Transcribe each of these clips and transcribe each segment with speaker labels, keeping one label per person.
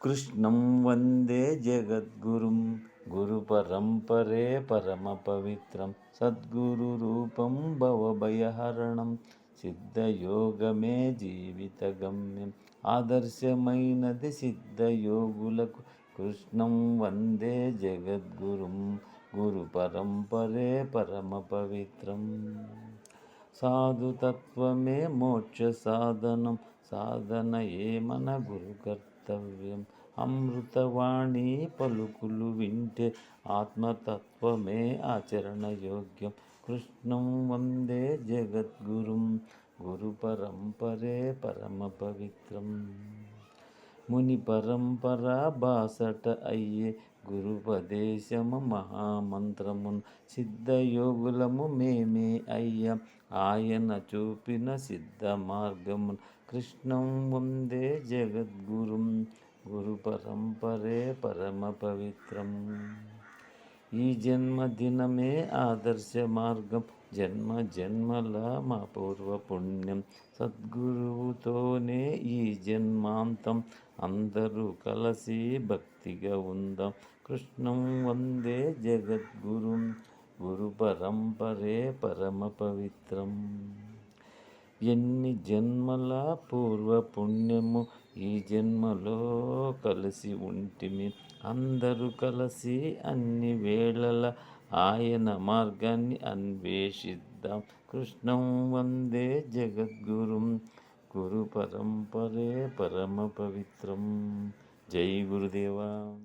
Speaker 1: కృష్ణం వందే జగద్గురుం గురుపరంపరే పరమపవిత్రం సద్గురురూపం భవభయహరణం సిద్ధయోగమే జీవితగమ్యం ఆదర్శమైనది సిద్ధయోగులకు కృష్ణం వందే జగద్గురుం గురు పరంపరే పరమ పవిత్రం సాధుతత్వమే మోక్ష సాధనం సాధన ఏమన గురుకర్త కర్తవ్యం. అమృతవాణి పలుకులు వింటే ఆత్మతత్వమే ఆచరణ యోగ్యం కృష్ణం వందే జగద్గురుం. గురు పరంపరే పరమ పవిత్రం. ముని పరంపర బాసట అయ్యే గురుపదేశము మహామంత్రమును సిద్ధయోగులము మేమే అయ్య. ఆయన చూపిన సిద్ధ మార్గమును కృష్ణం వందే జగద్గురుం గురు పరంపరే పరమ పవిత్రం. ఈ జన్మదినమే ఆదర్శ మార్గం. జన్మ జన్మల మా పూర్వ పుణ్యం సద్గురువుతోనే ఈ జన్మాంతం. అందరూ కలిసి భక్తిగా ఉందాం. కృష్ణం వందే జగద్గురుం. గురు పరంపరే పరమ పవిత్రం. ఎన్ని జన్మల పూర్వ పుణ్యము ఈ జన్మలో కలిసి ఉంటిమి. అందరూ కలిసి అన్ని వేళల ఆయన మార్గాన్ని అన్వేషిద్దాం. కృష్ణం వందే జగద్గురుం. గురు పరంపరే పరమ పవిత్రం. జై గురుదేవా.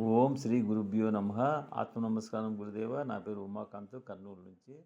Speaker 1: ఓం శ్రీ గురుభ్యో నమ. ఆత్మ నమస్కారం గురుదేవ. నా పేరు ఉమాకాంత్. కర్నూలు నుంచి